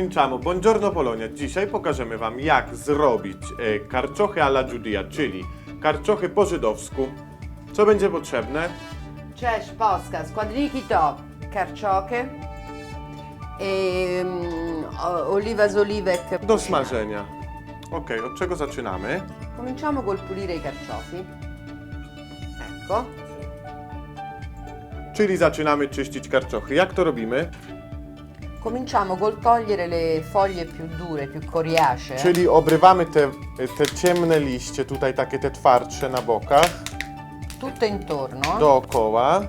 Cominciamo. Buongiorno Polonia. Dzisiaj pokażemy Wam, jak zrobić e, karczochy alla Giudia, czyli karczochy po żydowsku. Co będzie potrzebne? Cześć Polska, składniki to karczoky, em, o- oliva z oliwek. Do smażenia. Ok, od czego zaczynamy? Cominciamo col pulire i carciofi. Ecco. Czyli zaczynamy czyścić karczochy. Jak to robimy? Cominciamo col togliere le foglie più dure, più coriacee. Czyli obrywamy te, te ciemne liście, tutaj takie te twardsze na bokach, Tutto intorno. dookoła.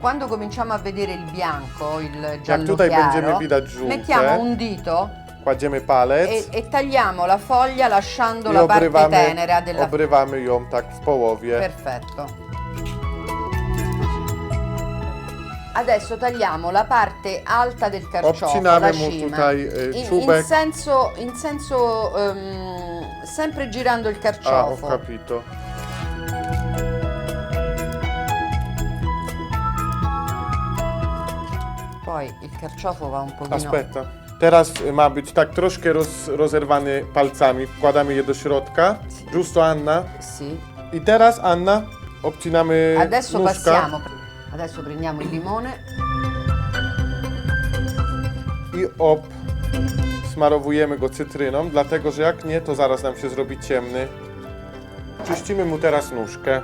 Quando cominciamo a vedere il bianco, il giallo tutaj chiaro, będziemy widać żółte. mettiamo un dito Kładziemy palec e, e tagliamo la foglia lasciando i la parte obrywamy, tenera della obrywamy ją tak w połowie. Perfetto. Adesso tagliamo la parte alta del carciofo, la cima, y, in, in senso, in senso ehm, sempre girando il A, ho carciofo. capito. Poi il carciofo va un pochino... Aspetta. Teraz y, ma być tak troszkę roz, rozerwany palcami. Wkładamy je do środka. Giusto Anna? Sì. I teraz Anna obcinamy Adesso nóżka. passiamo. Adesso prendiamo il limone. i ob smarowujemy go cytryną, dlatego że jak nie, to zaraz nam się zrobi ciemny. Czyścimy mu teraz nóżkę.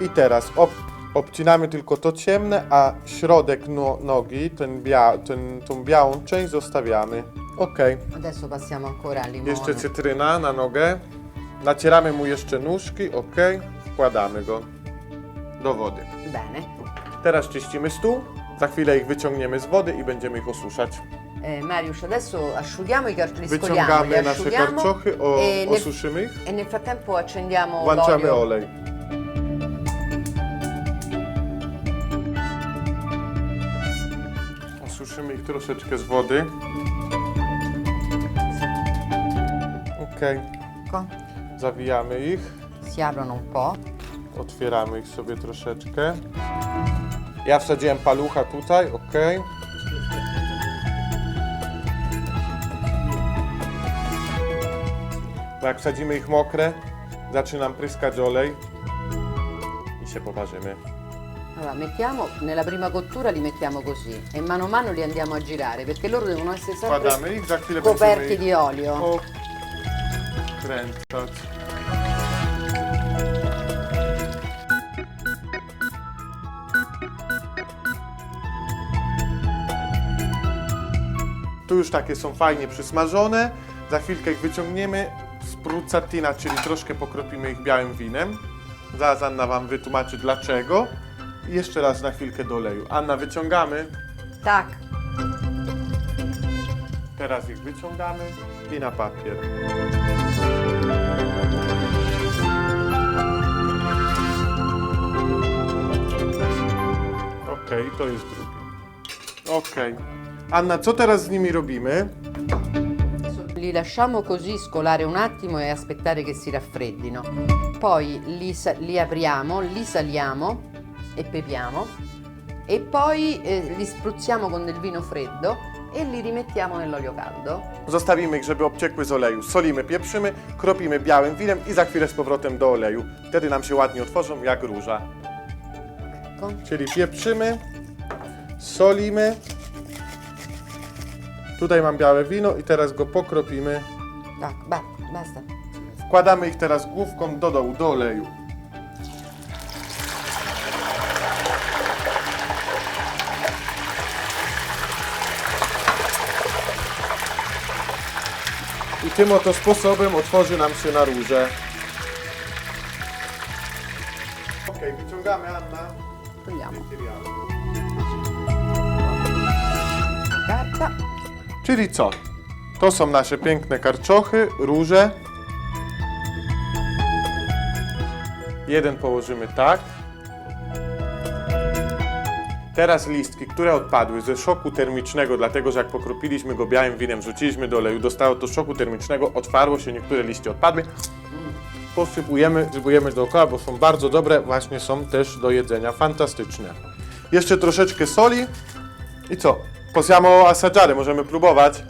I teraz ob, obcinamy tylko to ciemne, a środek no, nogi, ten bia, ten, tą białą część zostawiamy. Ok. Adesso passiamo ancora al limone. Jeszcze cytryna na nogę. Nacieramy mu jeszcze nóżki, ok. Wkładamy go do wody. Bene. Teraz czyścimy stół. Za chwilę ich wyciągniemy z wody i będziemy ich osuszać. Eh, Mariusz, adesso asciughiamo i carciofi, li scoliamo, li Wyciągamy nasze asciughiamo karczochy, o, e, nel, osuszymy ich, e nel frattempo accendiamo włączamy l'olio. olej. Osuszymy ich troszeczkę z wody. Ok, Ecco, zawijamy ich, si aprono un po'. otwieramy ich sobie troszeczkę. Ja wsadziłem palucha tutaj, ok. Bo jak wsadzimy ich mokre, zaczynam pryskać olej i się poparzymy. Allora, mettiamo, nella prima cottura li mettiamo così e mano a mano li andiamo a girare perché loro devono essere sempre Wkładamy ich, za chwilę będziemy coperti ich di olio. Okręcać. Tu już takie są fajnie przysmażone. Za chwilkę ich wyciągniemy. Spruzzatina, czyli troszkę pokropimy ich białym winem. Zaraz Anna Wam wytłumaczy dlaczego. I jeszcze raz na chwilkę do oleju. Anna, wyciągamy. Tak, Teraz ich wyciągamy i na papier. Okej, to jest drugie. Okej. Anna, co teraz z nimi robimy? li lasciamo così scolare un attimo e aspettare che si raffreddino. Poi li, li apriamo, li saliamo e pepiamo e poi eh, li spruzziamo con del vino freddo e li rimettiamo nell'olio caldo. Zostawimy ich, żeby obciekły z oleju. Solimy, pieprzymy, kropimy białym winem i za chwilę z powrotem do oleju. Wtedy nam się ładnie otworzą jak róża. Czyli pieprzymy, solimy. Tutaj mam białe wino i teraz go pokropimy. Tak, ba- basta. Wkładamy ich teraz główką do dołu, do oleju. Tym oto sposobem otworzy nam się na róże. Ok, wyciągamy Anna. Carta. Czyli co? To są nasze piękne karczochy, róże. Jeden położymy tak. Teraz listki, które odpadły ze szoku termicznego, dlatego że jak pokropiliśmy go białym winem, wrzuciliśmy do oleju, dostało to szoku termicznego, otwarło się, niektóre liście odpadły. posypujemy, sypujemy dookoła, bo są bardzo dobre, właśnie są też do jedzenia, fantastyczne. Jeszcze troszeczkę soli i co? Possiamo assaggiare, możemy próbować.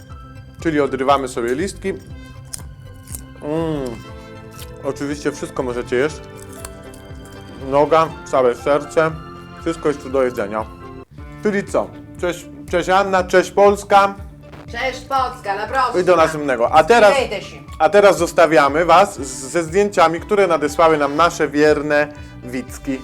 Czyli odrywamy sobie listki. Mm. Oczywiście wszystko możecie jeść. Noga, całe serce, wszystko jest tu do jedzenia. Czyli co? Cześć, cześć Anna, cześć Polska Cześć Polska, alla prossima! i do następnego. A teraz, a teraz zostawiamy Was z- ze zdjęciami, które nadesłały nam nasze wierne widzki.